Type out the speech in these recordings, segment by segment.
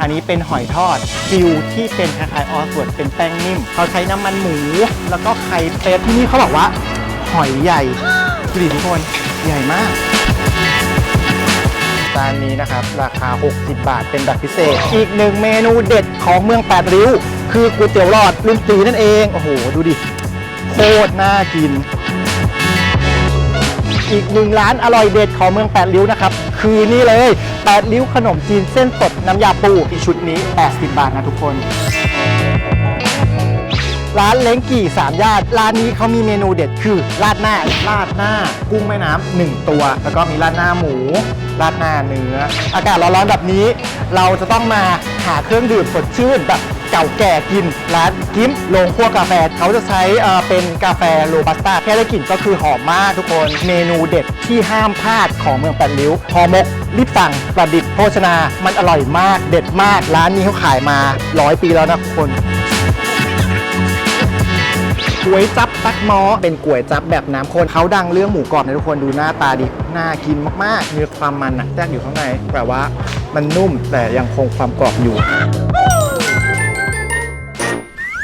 อันนี้เป็นหอยทอดฟิวที่เป็นคล้ายๆออสวนเป็นแป้งนิ่ม เขาใช้น้ำมันหมู แล้วก็ไข่เป็ดที่นี่เขาบอกว่า หอยใหญ่ดูดิทุกคนใหญ่มากจานนี้นะครับ ราคา 60 บาทเป็นแบบพิเศษ อีกหนึ่งเมนูเด็ดของเมืองแปดริ้ว คือก๋วยเตี๋ยวหลอดลุงตีนั่นเอง โอ้โห ดูดิ โคตรน่ากิน อีกหนึ่งร้านอร่อยเด็ดของเมืองแปดริ้วนะครับ คือนี่เลยแปดริ้วขนมจีนเส้นสดน้ำยาปูอีชุดนี้ 80 บาทนะทุกคน ร้านเล้งกี่สามญาติร้านนี้เขามีเมนูเด็ดคือราดหน้าราดหน้ากุ้งแม่น้ำหนึ่งตัว แล้วก็มีราดหน้าหมูราดหน้าเนื้อ อากาศร้อนๆแบบนี้ เราจะต้องมาหาเครื่องดื่มสดชื่นแบบ เก่าแก่กิน ร้านกิมโรงคั่วกาแฟเขาจะใช้เป็นกาแฟโรบัสต้าแค่ได้กลิ่นก็คือหอมมากทุกคน เมนูเด็ดที่ห้ามพลาดของเมืองแปดริ้วหอมกรีบสั่งประดิษฐ์โภชนา มันอร่อยมากเด็ดมาก ร้านนี้เขาขายมาร้อยปีแล้วนะทุกคนก๋วยจับตักมอเป็นก๋วยจับแบบน้ำข้นเขาดังเรื่องหมูกรอบนะทุกคนดูหน้าตาดิน่ากินมากๆมีความมันอะแทรกอยู่ข้างในแต่ว่ามันนุ่มแต่ยังคงความกรอบอยู่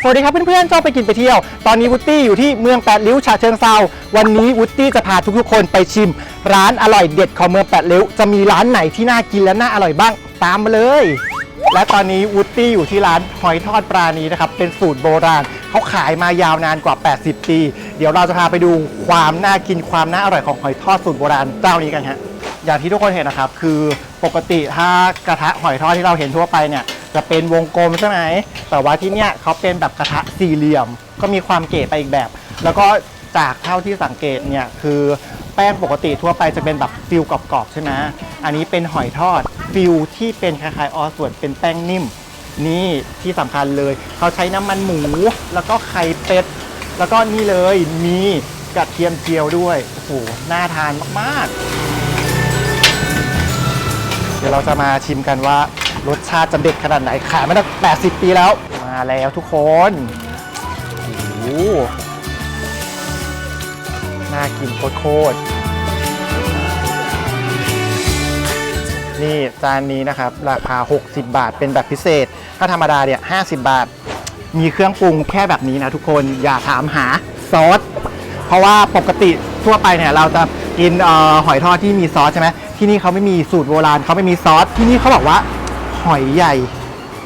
สวัสดีครับเพื่อนๆชอบไปกินไปเที่ยว ตอนนี้วุตตี้อยู่ที่เมืองแปดริ้วฉะเชิงเซาวันนี้วุตตี้จะพาทุกๆคนไปชิม ร้านอร่อยเด็ดของเมืองแปดริ้วจะมีร้านไหนที่น่ากินและน่าอร่อยบ้างตามมาเลย และตอนนี้วุตตี้อยู่ที่ร้านหอยทอดปลานี้นะครับเป็นสูตรโบราณเขาขายมายาวนานกว่า 80 ปี เดี๋ยวเราจะพาไปดูความน่ากินความน่าอร่อยของหอยทอดสูตรโบราณเจ้านี้กันฮะอย่างที่ทุกคนเห็นนะครับคือปกติถ้ากระทะหอยทอดที่เราเห็นทั่วไปเนี่ย จะเป็นวงกลมใช่ไหมแต่ว่าที่เนี่ยเขาเป็นแบบกระทะสี่เหลี่ยม ก็มีความเก๋ไปอีกแบบ แล้วก็จากเท่าที่สังเกตเนี่ยคือแป้งปกติทั่วไปจะเป็นแบบฟิลกรอบๆใช่ไหมอันนี้เป็นหอยทอดฟิลที่เป็นคล้ายๆออส่วนเป็นแป้งนิ่ม นี่ที่สำคัญเลย เขาใช้น้ำมันหมู แล้วก็ไข่เป็ด แล้วก็นี่เลยมีกระเทียมเจียวด้วย โอ้โห น่าทานมากๆ เดี๋ยวเราจะมาชิมกันว่า รสชาติจะเด็ดขนาดไหน ขายมาตั้ง80 ปีแล้ว มาแล้วทุกคนโอ้น่ากินโคตรนี่จานนี้นะครับ ราคา 60 บาทเป็นแบบพิเศษ ถ้าธรรมดาเนี่ย50 บาท มีเครื่องปรุงแค่แบบนี้นะทุกคนอย่าถามหาซอส เพราะว่าปกติทั่วไปเนี่ยเราจะกินออหอยทอดที่มีซอสใช่ไหมที่นี่เขาไม่มีสูตรโบราณเขาไม่มีซอส ที่นี่เขาบอกว่า หอยใหญ่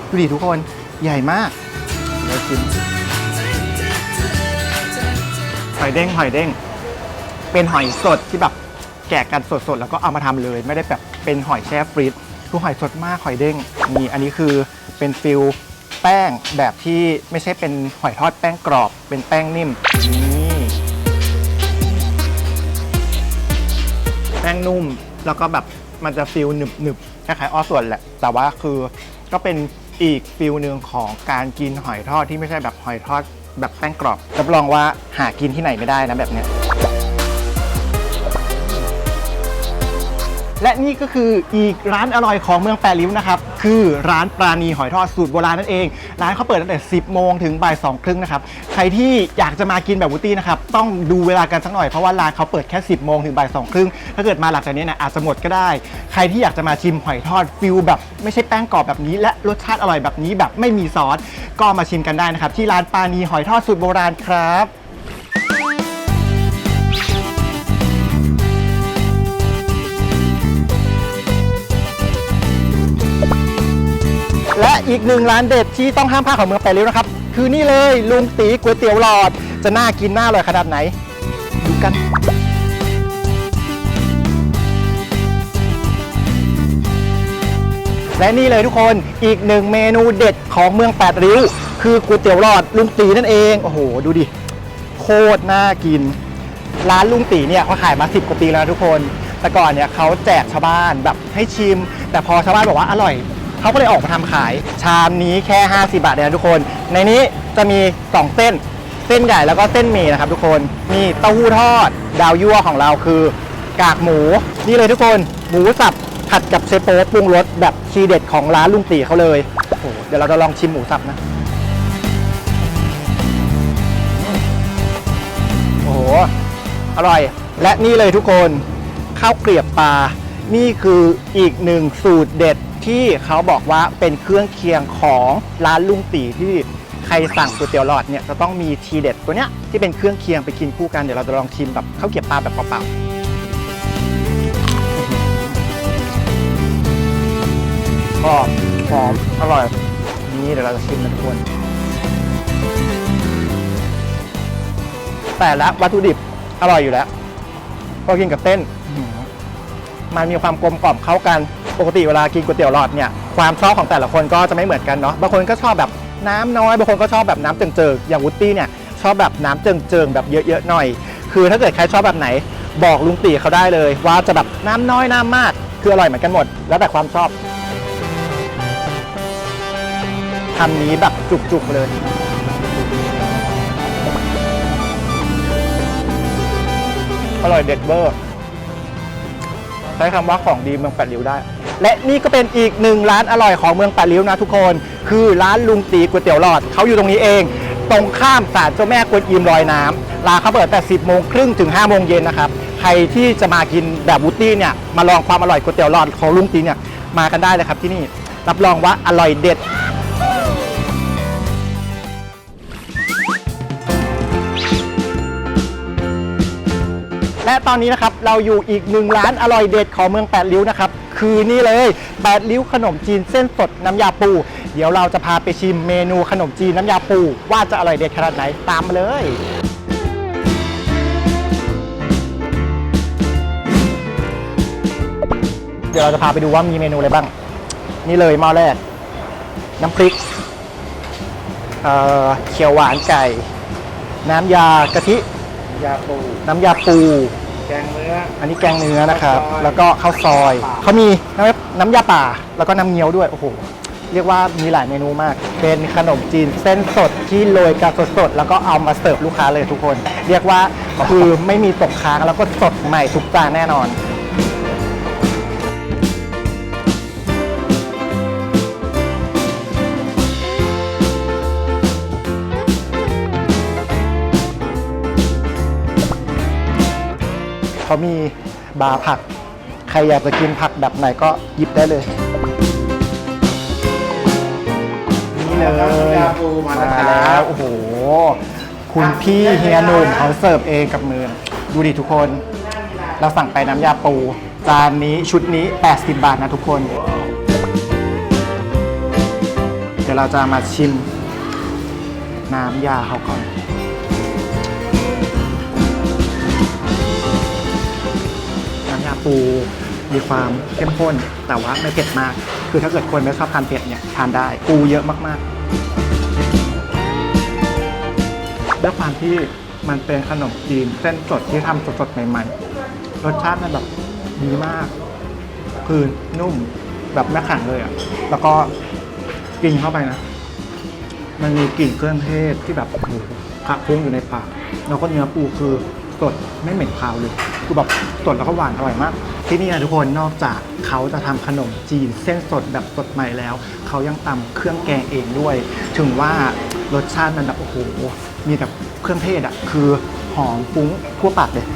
ดูดิทุกคนใหญ่มากเดี๋ยวกินหอยเด้งหอยเด้ง เป็นหอยสดที่แบบแกะกันสดๆ แล้วก็เอามาทำเลย ไม่ได้แบบเป็นหอยแช่ฟรีซคือหอยสดมากหอยเด้งนี่อันนี้คือเป็นฟิลแป้งแบบที่ไม่ใช่เป็นหอยทอดแป้งกรอบ เป็นแป้งนิ่มนี่แป้งนุ่มแล้วก็แบบมันจะฟิลหนึบๆ คล้ายๆอ้อส่วนแหละ แต่ว่าคือก็เป็นอีกฟิลหนึ่งของการกินหอยทอดที่ไม่ใช่แบบหอยทอดแบบแป้งกรอบรับรองว่าหากินที่ไหนไม่ได้นะแบบเนี้ย และนี่ก็คืออีกร้านอร่อยของเมืองแปดริ้วนะครับ คือร้านปราณีหอยทอดสูตรโบราณนั่นเอง ร้านเขาเปิดตั้งแต่ 10 โมงถึงบ่ายสองครึ่งนะครับ ใครที่อยากจะมากินแบบวุตี้นะครับ ต้องดูเวลากันสักหน่อย เพราะว่าร้านเขาเปิดแค่ 10 โมงถึงบ่ายสองครึ่ง ถ้าเกิดมาหลังจากนี้นะอาจจะหมดก็ได้ ใครที่อยากจะมาชิมหอยทอดฟิลแบบไม่ใช่แป้งกรอบแบบนี้ และรสชาติอร่อยแบบนี้แบบไม่มีซอส ก็มาชิมกันได้นะครับที่ร้านปราณีหอยทอดสูตรโบราณครับ และอีกหนึ่งร้านเด็ดที่ต้องห้ามพลาดของเมืองแปดริ้วนะครับ คือนี่เลยลุงตีก๋วยเตี๋ยวหลอด จะน่ากินน่าอร่อยขนาดไหน ดูกัน และนี่เลยทุกคนอีกหนึ่งเมนูเด็ดของเมืองแปดริ้ว คือก๋วยเตี๋ยวหลอดลุงตีนั่นเอง โอ้โห ดูดิ โคตรน่ากิน ร้านลุงตีเนี่ยเขาขายมา 10 กว่าปีแล้วนะทุกคน แต่ก่อนเนี่ยเขาแจกชาวบ้านแบบให้ชิม แต่พอชาวบ้านบอกว่าอร่อย เขาก็เลยออกมาทำขายชามนี้แค่ 50 บาทเองนะทุกคน ในนี้จะมี 2 เส้น เส้นใหญ่แล้วก็เส้นหมี่นะครับทุกคนมีเต้าหู้ทอด ดาวยั่วของเราคือกากหมู นี่เลยทุกคนหมูสับผัดกับเชโป๊ปรุงรสแบบทีเด็ดของร้านลุงตีเขาเลยโอ้โหเดี๋ยวเราจะลองชิมหมูสับนะโอ้โหอร่อย และนี่เลยทุกคนข้าวเกลียบปลานี่คืออีกหนึ่งสูตรเด็ด ที่เขาบอกว่าเป็นเครื่องเคียงของร้านลุงตีที่ใครสั่งก๋วยเตี๋ยวหลอดเนี่ยจะต้องมีทีเด็ดตัวเนี้ยที่เป็นเครื่องเคียงไปกินคู่กัน เดี๋ยวเราจะลองชิมแบบข้าวเกรี๊ยวปลาแบบเปล่าๆก็หอม อร่อย นี่เดี๋ยวเราจะชิมกันทุกคน แต่ละวัตถุดิบอร่อยอยู่แล้ว พอกินกับเต้นอื้อหือมันมีความกลมกล่อมเข้ากัน ปกติเวลากินก๋วยเตี๋ยวหลอดเนี่ยความชอบของแต่ละคนก็จะไม่เหมือนกันเนาะบางคนก็ชอบแบบน้ำน้อยบางคนก็ชอบแบบน้ำเจิงๆอย่างวุตตี้เนี่ยชอบแบบน้ำเจิงๆแบบเยอะๆหน่อย คือถ้าเกิดใครชอบแบบไหน บอกลุงตีเขาได้เลย ว่าจะแบบน้ำน้อยน้ำมากคืออร่อยเหมือนกันหมด แล้วแต่ความชอบทำนี้แบบจุกๆเลยอร่อยเด็ดเบอร์ ใช้คำว่าของดีเมืองแปดริ้วได้ และนี่ก็เป็นอีกหนึ่งร้านอร่อยของเมืองปะลิ้วนะทุกคน คือร้านลุงตีก๋วยเตี๋ยวหลอดเขาอยู่ตรงนี้เอง ตรงข้ามศาลเจ้าแม่กวนอิมลอยน้ำร้านเขาเปิดแต่ 10โมงครึ่งถึง5โมงเย็นนะครับใครที่จะมากินแบบวูตี้เนี่ยมาลองความอร่อยก๋วยเตี๋ยวหลอดของลุงตีเนี่ยมากันได้เลยครับที่นี่รับรองว่าอร่อยเด็ด และตอนนี้นะครับเราอยู่อีกหนึ่งร้านอร่อยเด็ดของเมืองแปดริ้วนะครับคือนี่เลยแปดริ้วขนมจีนเส้นสดน้ำยาปู เดี๋ยวเราจะพาไปชิมเมนูขนมจีนน้ำยาปู ว่าจะอร่อยเด็ดขนาดไหนตามมาเลยเดี๋ยวเราจะพาไปดูว่ามีเมนูอะไรบ้าง นี่เลยหม้อแรก น้ำพริกเอ่อเขียวหวานไก่ น้ำยากะทิ ยาปู น้ำยาปู แกงเนื้อ อันนี้แกงเนื้อนะครับ ข้าวซอยแล้วก็ข้าวซอย เขามีน้ำน้ำยาป่า แล้วก็น้ำเงี้ยวด้วย โอ้โห เรียกว่ามีหลายเมนูมาก เป็นขนมจีนเส้นสดที่โรยกับสดๆ แล้วก็เอามาเสิร์ฟลูกค้าเลยทุกคน เรียกว่าคือไม่มีตกค้างแล้วก็สดใหม่ทุกจานแน่นอน เขามีบาร์ผัก ใครอยากจะกินผักแบบไหนก็หยิบได้เลย นี่เลยยาปูมามาแล้วคแล้รัวบโอ้โห คุณพี่เฮียหนุ่มเขาเสิร์ฟเองกับมือ ดูดิทุกคน เราสั่งไปน้ำยาปู จานนี้ชุดนี้ 80 บาทนะทุกคน เดี๋ยวเราจะมาชิมน้ำยาเขาก่อน น้ำยาปูมีความเข้มข้น แต่ว่าไม่เผ็ดมาก คือถ้าเกิดคนไม่ชอบทานเผ็ดเนี่ยทานได้ปูเยอะมากๆด้วยความที่มันเป็นขนมจีนเส้นสดที่ทำสดๆใหม่ๆ รสชาติมันแบบดีมาก คือนุ่มแบบไม่ข็งเลยอะ แล้วก็กินเข้าไปนะ มันมีกลิ่นเครื่องเทศที่แบบผักพุ่งอยู่ในปาก แล้วก็เนื้อปูคือ สดไม่เหม็นคาวเลยคือแบบสดแล้วก็หวานอร่อยมาก ที่นี่นะทุกคนนอกจากเขาจะทำขนมจีนเส้นสดแบบสดใหม่แล้ว เขายังตำเครื่องแกงเองด้วย ถึงว่ารสชาติมันแบบโอ้โหมีแบบเครื่องเทศอะคือหอมฟุ้งทั่วปากเลย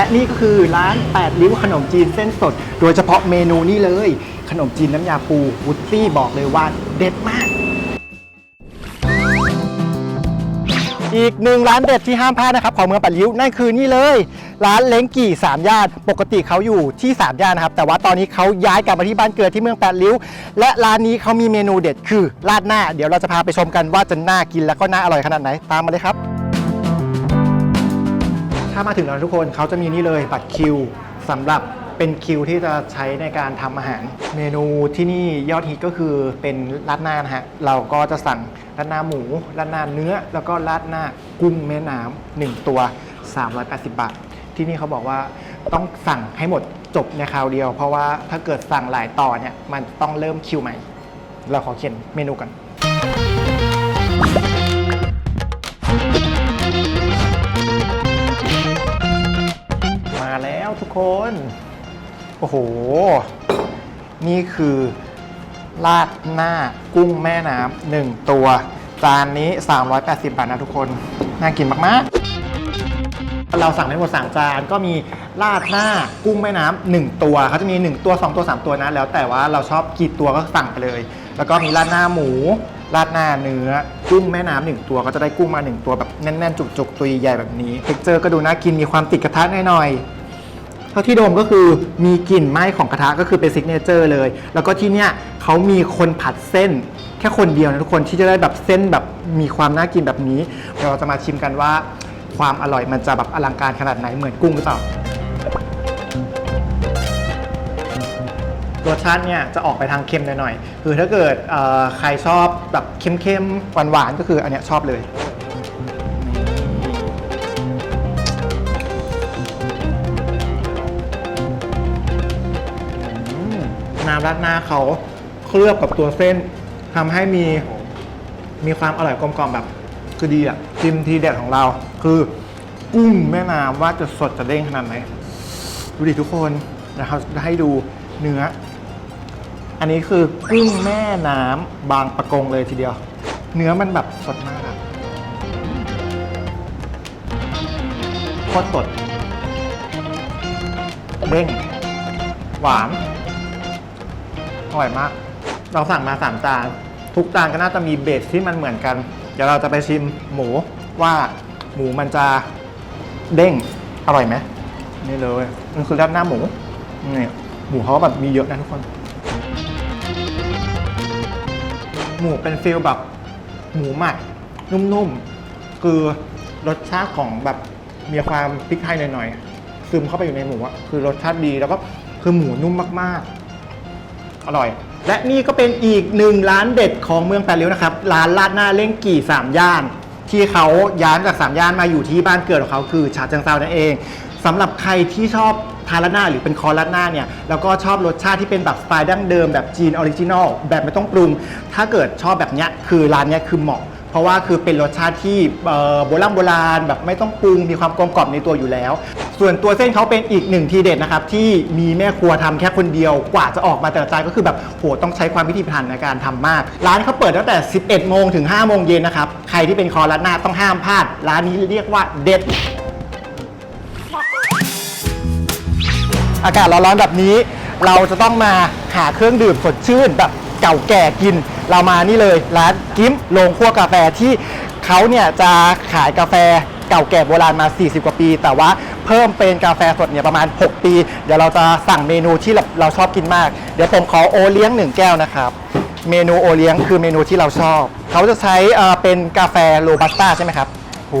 และนี่ก็คือร้าน8ริ้วขนมจีนเส้นสด โดยเฉพาะเมนูนี้เลย ขนมจีนน้ำยาปูวุตตี้บอกเลยว่าเด็ดมาก อีกหนึ่งร้านเด็ดที่ห้ามพลาดนะครับของเมืองแปดริ้วนั่นคือนี่เลย ร้านเล้งกี่สามย่านปกติเขาอยู่ที่สามย่านนะครับ แต่ว่าตอนนี้เขาย้ายกลับมาที่บ้านเกิดที่เมืองแปดริ้ว และร้านนี้เขามีเมนูเด็ดคือราดหน้า เดี๋ยวเราจะพาไปชมกันว่าจะน่ากินแล้วก็น่าอร่อยขนาดไหนตามมาเลยครับ ถ้ามาถึงแล้วทุกคนเขาจะมีนี่เลยบัตรคิวสำหรับเป็นคิวที่จะใช้ในการทำอาหาร เมนูที่นี่ยอดฮิตก็คือเป็นราดหน้านะฮะเราก็จะสั่งราดหน้าหมูราดหน้าเนื้อ แล้วก็ราดหน้ากุ้งแม่น้ำหนึ่งตัว 380 บาท ที่นี่เขาบอกว่าต้องสั่งให้หมดจบในคราวเดียว เพราะว่าถ้าเกิดสั่งหลายต่อเนี่ยมันต้องเริ่มคิวใหม่ เราขอเขียนเมนูกัน ทุกคน โอ้โห นี่คือราดหน้ากุ้งแม่น้ำหนึ่งตัว จานนี้ 380 บาทนะทุกคน น่ากินมาก ๆเราสั่งไปหมดสามจานก็มีราดหน้ากุ้งแม่น้ำหนึ่งตัวเขาจะมี 1 ตัว 2 ตัว 3 ตัวนะ แล้วแต่ว่าเราชอบกี่ตัวก็สั่งไปเลย แล้วก็มีราดหน้าหมู ราดหน้าเนื้อ กุ้งแม่น้ำหนึ่งตัวก็จะได้กุ้งมาหนึ่งตัวแบบแน่นๆ จุกๆ ตัวใหญ่แบบนี้เท็กเจอร์ก็ดูน่ากินมีความติดกระทะหน่อยๆ เท่าที่โดมก็คือมีกลิ่นไหม้ของกระทะก็คือเป็นซิกเนเจอร์เลย แล้วก็ที่เนี้ยเขามีคนผัดเส้น แค่คนเดียวนะทุกคนที่จะได้แบบเส้นแบบมีความน่ากินแบบนี้เดี๋ยวเราจะมาชิมกันว่า ความอร่อยมันจะแบบอลังการขนาดไหนเหมือนกุ้งหรือเปล่ารสชาติเนี่ยจะออกไปทางเค็มหน่อยๆ คือถ้าเกิดใครชอบแบบเค็มๆ หวานๆ ก็คืออันเนี้ยชอบเลย น้ำราดหน้าเขาเคลือบกับตัวเส้นทำให้มีมีความอร่อยกลมกล่อมแบบคือดีอะจิมทีเด็ดของเรา คือกุ้งแม่น้ำว่าจะสดจะเด้งขนาดไหนดูดิทุกคนนะครับจะให้ดูเนื้อ อันนี้คือกุ้งแม่น้ำบางประกงเลยทีเดียว เนื้อมันแบบสดมากอะโคตรสดเด้งหวาน อร่อยมาก เราสั่งมา 3 จาน ทุกจานก็น่าจะมีเบสที่มันเหมือนกัน เดี๋ยวเราจะไปชิมหมูว่าหมูมันจะเด้ง อร่อยไหมนี่เลยมันคือราดหน้าหมูนี่หมูเขาแบบมีเยอะนะทุกคน หมูเป็นฟิลแบบหมูหมักนุ่มๆ คือรสชาติของแบบมีความพริกไทยหน่อยๆ ซึมเข้าไปอยู่ในหมูอะคือรสชาติดีแล้วก็คือหมูนุ่มมากๆ อร่อย และนี่ก็เป็นอีกหนึ่งร้านเด็ดของเมืองแปดริ้วนะครับ ร้านลาดหน้าเล่งกี่สามย่าน ที่เขาย้ายจากสามย่านมาอยู่ที่บ้านเกิดของเขาคือฉะเชิงเซานั่นเองสำหรับใครที่ชอบทานราดหน้าหรือเป็นคอราดหน้าเนี่ยแล้วก็ชอบรสชาติที่เป็นแบบสไตล์ดั้งเดิมแบบจีนออริจินอลแบบไม่ต้องปรุง ถ้าเกิดชอบแบบเนี้ยคือร้านเนี้ยคือเหมาะ เพราะว่าคือเป็นรสชาติที่เอ่อโบราณโบราณแบบไม่ต้องปรุงมีความกลมกล่อมในตัวอยู่แล้ว ส่วนตัวเส้นเขาเป็นอีกหนึ่งทีเด็ดนะครับที่มีแม่ครัวทำแค่คนเดียวกว่าจะออกมาแต่ละจานก็คือแบบโหต้องใช้ความพิถีพิถันในการทำมาก ร้านเขาเปิดตั้งแต่ 11 โมงถึง 5 โมงเย็นนะครับใครที่เป็นคอรัดหน้าต้องห้ามพลาด ร้านนี้เรียกว่าเด็ดอากาศร้อนๆแบบนี้ เราจะต้องมาหาเครื่องดื่มสดชื่นแบบเก่าแก่กิน เรามานี่เลย ร้านกิมโรงคั่วกาแฟที่เขาเนี่ยจะขายกาแฟ เก่าแก่โบราณมา 40 กว่าปี แต่ว่าเพิ่มเป็นกาแฟสดเนี่ยประมาณ 6 ปี เดี๋ยวเราจะสั่งเมนูที่เราเราชอบกินมาก เดี๋ยวผมขอโอเลี้ยงหนึ่งแก้วนะครับเมนูโอเลี้ยงคือเมนูที่เราชอบ เขาจะใช้เป็นกาแฟโรบัสต้าใช่ไหมครับโห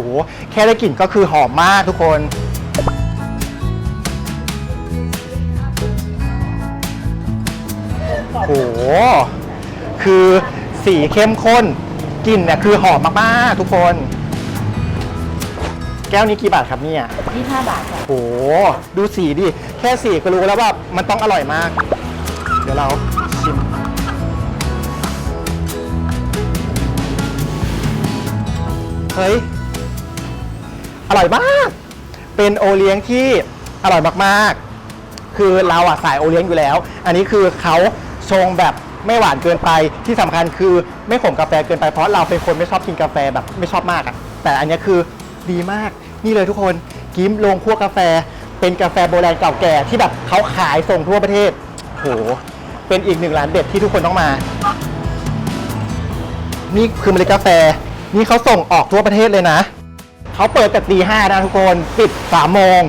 แค่ได้กลิ่นก็คือหอมมากทุกคนโอ้โหคือสีเข้มข้นกลิ่นเนี่ยคือหอมมากๆทุกคน แก้วนี้กี่บาทครับเนี่ยยี่ห้าบาทค่ะโอ้โห ดูสีดิ แค่สีก็รู้แล้วว่ามันต้องอร่อยมาก เดี๋ยวเราชิม เฮ้ย อร่อยมาก เป็นโอเลี้ยงที่อร่อยมากๆ คือเราอะสายโอเลี้ยงอยู่แล้ว อันนี้คือเขาชงแบบไม่หวานเกินไป ที่สำคัญคือไม่ขมกาแฟเกินไป เพราะเราเป็นคนไม่ชอบกินกาแฟแบบไม่ชอบมากอะแต่อันเนี้ยคือดีมาก นี่เลยทุกคนกิมโรงคั่วกาแฟ เป็นกาแฟโบราณเก่าแก่ที่แบบเขาขายส่งทั่วประเทศโหเป็นอีกหนึ่งร้านเด็ดที่ทุกคนต้องมา นี่คือเมล็ดกาแฟ นี่เขาส่งออกทั่วประเทศเลยนะ เขาเปิดแต่ตีห้านะทุกคนปิดสามโมง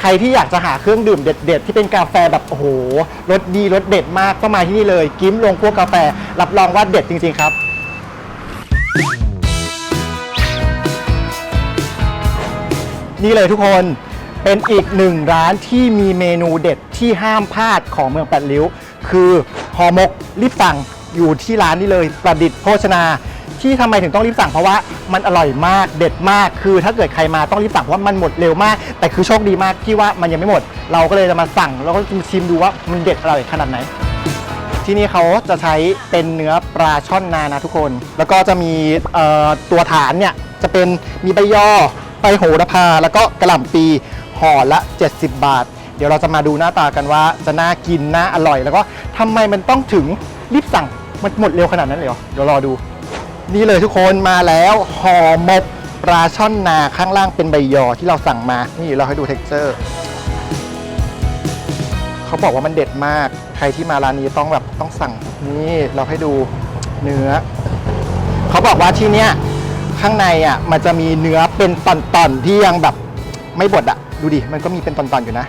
ใครที่อยากจะหาเครื่องดื่มเด็ด ๆ ที่เป็นกาแฟแบบโอ้โหรสดีรสเด็ดมากก็มาที่นี่เลย กิมลงพวกกาแฟ รับรองว่าเด็ดจริง ๆ ครับ นี่เลยทุกคนเป็นอีกหนึ่งร้านที่มีเมนูเด็ดที่ห้ามพลาดของเมืองแปดริ้ว คือห่อหมกรีบสั่งอยู่ที่ร้านนี้เลยประดิษฐ์โภชนา ที่ทำไมถึงต้องรีบสั่งเพราะว่ามันอร่อยมากเด็ดมากคือถ้าเกิดใครมาต้องรีบสั่งเพราะว่ามันหมดเร็วมาก แต่คือโชคดีมากที่ว่ามันยังไม่หมด เราก็เลยจะมาสั่งแล้วก็ชิมดูว่ามันเด็ดอร่อยขนาดไหนที่นี่เขาจะใช้เป็นเนื้อปลาช่อนนานะทุกคน แล้วก็จะมีตัวฐานเนี่ยจะเป็นมีใบยอ ใบโหระพา แล้วก็กระหล่ำปีห่อละ 70 บาท เดี๋ยวเราจะมาดูหน้าตากันว่าจะน่ากินน่าอร่อย แล้วก็ทำไมมันต้องถึงรีบสั่งมันหมดเร็วขนาดนั้นเลยเหรอเดี๋ยวรอดู นี่เลยทุกคนมาแล้วห่อหมกปลาช่อนนาข้างล่างเป็นใบยอที่เราสั่งมา นี่เราให้ดูเท็กเจอร์ เขาบอกว่ามันเด็ดมาก ใครที่มาร้านนี้ต้องแบบต้องสั่ง นี่เราให้ดูเนื้อ เขาบอกว่าที่เนี้ย ข้างในอะมันจะมีเนื้อเป็นตอนๆที่ยังแบบไม่บดอะ ดูดิ มันก็มีเป็นตอนๆอยู่นะ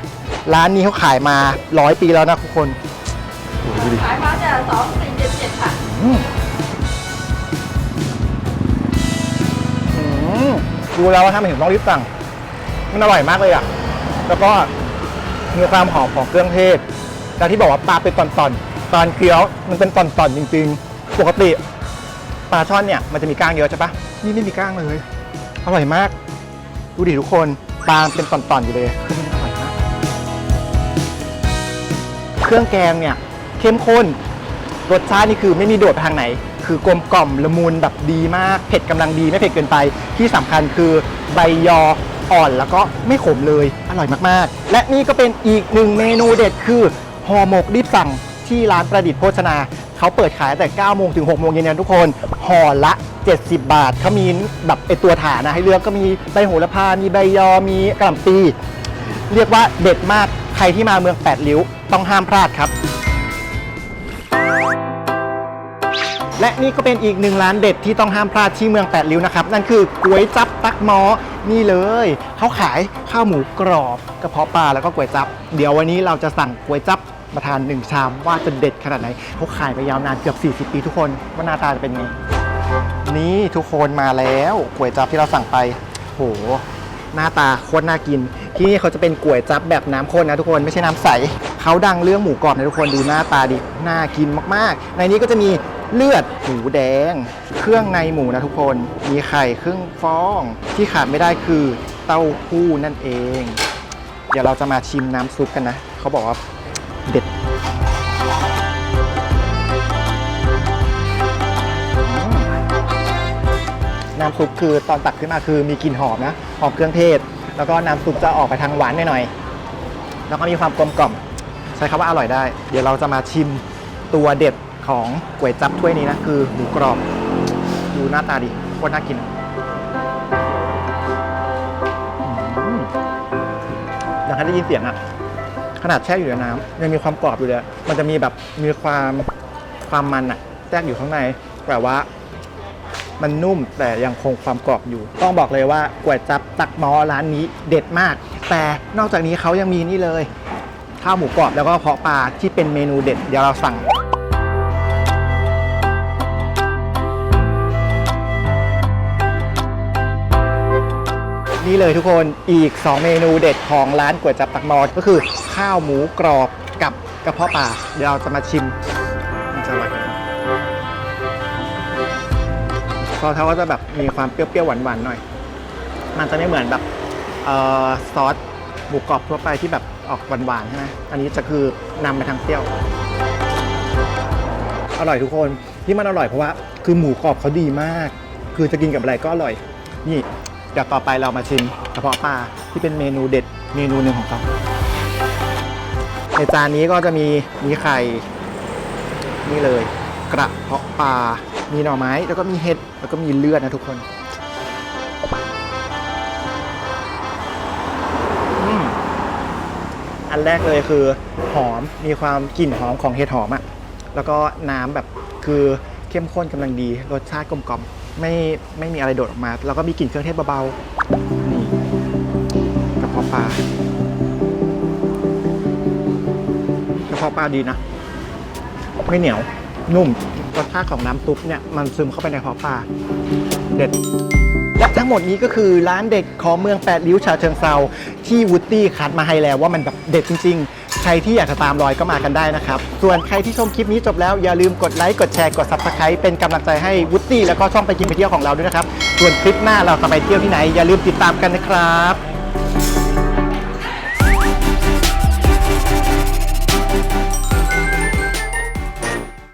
ร้านนี้เขาขายมาร้อยปีแล้วนะทุกคนโอ้โหดูดิขายมาจากสองสี่เจ็ดเจ็ดค่ะอืมอืมดูแล้วว่าถ้ามันถึงต้องรีบสั่ง มันอร่อยมากเลยอะ แล้วก็มีความหอมของเครื่องเทศแต่ที่บอกว่าปลาเป็นตอนๆตอนเคี้ยวมันเป็นตอนๆจริง ๆ ปกติ ปลาช่อนเนี่ยมันจะมีก้างเยอะใช่ปะนี่ไม่มีก้างเลย อร่อยมาก ดูดิทุกคนปลาเป็นตอนๆอยู่เลยคือมันอร่อยมาก เครื่องแกงเนี่ยเข้มข้น รสชาตินี่คือไม่มีโดดไปทางไหน คือกลมกล่อมละมุนแบบดีมาก เผ็ดกำลังดีไม่เผ็ดเกินไป ที่สำคัญคือใบยออ่อนแล้วก็ไม่ขมเลย อร่อยมากๆ และนี่ก็เป็นอีกหนึ่งเมนูเด็ดคือห่อหมกรีบสั่งที่ร้านประดิษฐ์โภชนา เขาเปิดขายตั้งแต่9โมงถึง6โมงเย็นนะทุกคนห่อละ 70 บาทเขามีแบบไอตัวฐานนะให้เลือกก็มีใบโหระพา มีใบยอ มีกระหล่ำปี เรียกว่าเด็ดมากใครที่มาเมืองแปดริ้วต้องห้ามพลาดครับ และนี่ก็เป็นอีกหนึ่งร้านเด็ดที่ต้องห้ามพลาดที่เมืองแปดริ้วนะครับ นั่นคือก๋วยจับตักหมอนี่เลยเขาขายข้าวหมูกรอบกระเพาะปลาแล้วก็ก๋วยจับ เดี๋ยววันนี้เราจะสั่งก๋วยจับ มาทานหนึ่งชามว่าจะเด็ดขนาดไหนเขาขายไปยาวนานเกือบ 40 ปีทุกคนว่าหน้าตาจะเป็นไงนี่ทุกคนมาแล้วก๋วยจับที่เราสั่งไปโหหน้าตาโคตรน่ากิน ที่นี่เขาจะเป็นก๋วยจับแบบน้ำข้นนะทุกคนไม่ใช่น้ำใสเขาดังเรื่องหมูกรอบนะทุกคนดูหน้าตาดิน่ากินมากๆ ในนี้ก็จะมีเลือดหมูแดง เครื่องในหมูนะทุกคนมีไข่ครึ่งฟอง ที่ขาดไม่ได้คือเต้าหู้นั่นเอง เดี๋ยวเราจะมาชิมน้ำซุปกันนะ เขาบอกว่า เด็ดน้ำซุปคือตอนตักขึ้นมาคือมีกลิ่นหอมนะหอมเครื่องเทศ แล้วก็น้ำซุปจะออกไปทางหวานหน่อยๆแล้วก็มีความกลมกล่อม ใช้คำว่าอร่อยได้ เดี๋ยวเราจะมาชิมตัวเด็ดของก๋วยจับถ้วยนี้นะ คือหมูกรอบ ดูหน้าตาดิโคตรน่ากินอะอืมอยากให้ได้ยินเสียงอะ ขนาดแช่อยู่ในน้ำยังมีความกรอบอยู่เลย มันจะมีแบบมีความความมันอะแทรกอยู่ข้างในแต่ว่า มันนุ่มแต่ยังคงความกรอบอยู่ ต้องบอกเลยว่าก๋วยจับตักหมอร้านนี้เด็ดมาก แต่นอกจากนี้เขายังมีนี่เลย ข้าวหมูกรอบแล้วก็เพาะปลาที่เป็นเมนูเด็ดเดี๋ยวเราสั่ง นี่เลยทุกคนอีก 2 เมนูเด็ดของร้านก๋วยจับตักหมอก็คือข้าวหมูกรอบกับกระเพาะปลาเดี๋ยวเราจะมาชิมมันจะอร่อยไหมซอสเขาก็จะแบบมีความเปรี้ยวๆหวานๆหน่อย มันจะไม่เหมือนแบบซอสหมูกรอบทั่วไปที่แบบออกหวานๆใช่ไหมอันนี้จะคือนำไปทางเปรี้ยว อร่อยทุกคนที่มันอร่อยเพราะว่า คือหมูกรอบเขาดีมาก คือจะกินกับอะไรก็อร่อย นี่ เดี๋ยวต่อไปเรามาชิมกระเพาะปลาที่เป็นเมนูเด็ดเมนูหนึ่งของเขาในจานนี้ก็จะมีมีไข่ นี่เลย กระเพาะปลา มีหน่อไม้ แล้วก็มีเห็ด แล้วก็มีเลือดนะทุกคนอันแรกเลยคือหอมมีความกลิ่นหอมของเห็ดหอมอะ่ะ แล้วก็น้ำแบบคือเข้มข้นกำลังดีรสชาติกลมกล่อม ไม่ไม่มีอะไรโดดออกมา แล้วก็มีกลิ่นเครื่องเทศเบาๆ นี่กระเพาะปลากระเพาะปลาดีนะ ไม่เหนียว นุ่มรสชาติของน้ำซุปเนี่ยมันซึมเข้าไปในกระเพาะปลาเด็ดและทั้งหมดนี้ก็คือร้านเด็ดของเมืองแปดริ้วชาเชิงเซาที่วูดตี้คัดมาให้แล้วว่ามันแบบเด็ดจริงๆ ใครที่อยากจะตามรอยก็มากันได้นะครับ ส่วนใครที่ชมคลิปนี้จบแล้วอย่าลืมกดไลค์กดแชร์กด subscribe เป็นกำลังใจให้วูดตี้แล้วก็ช่องไปกินไปเที่ยวของเราด้วยนะครับส่วนคลิปหน้าเราจะไปเที่ยวที่ไหนอย่าลืมติดตามกันนะครับ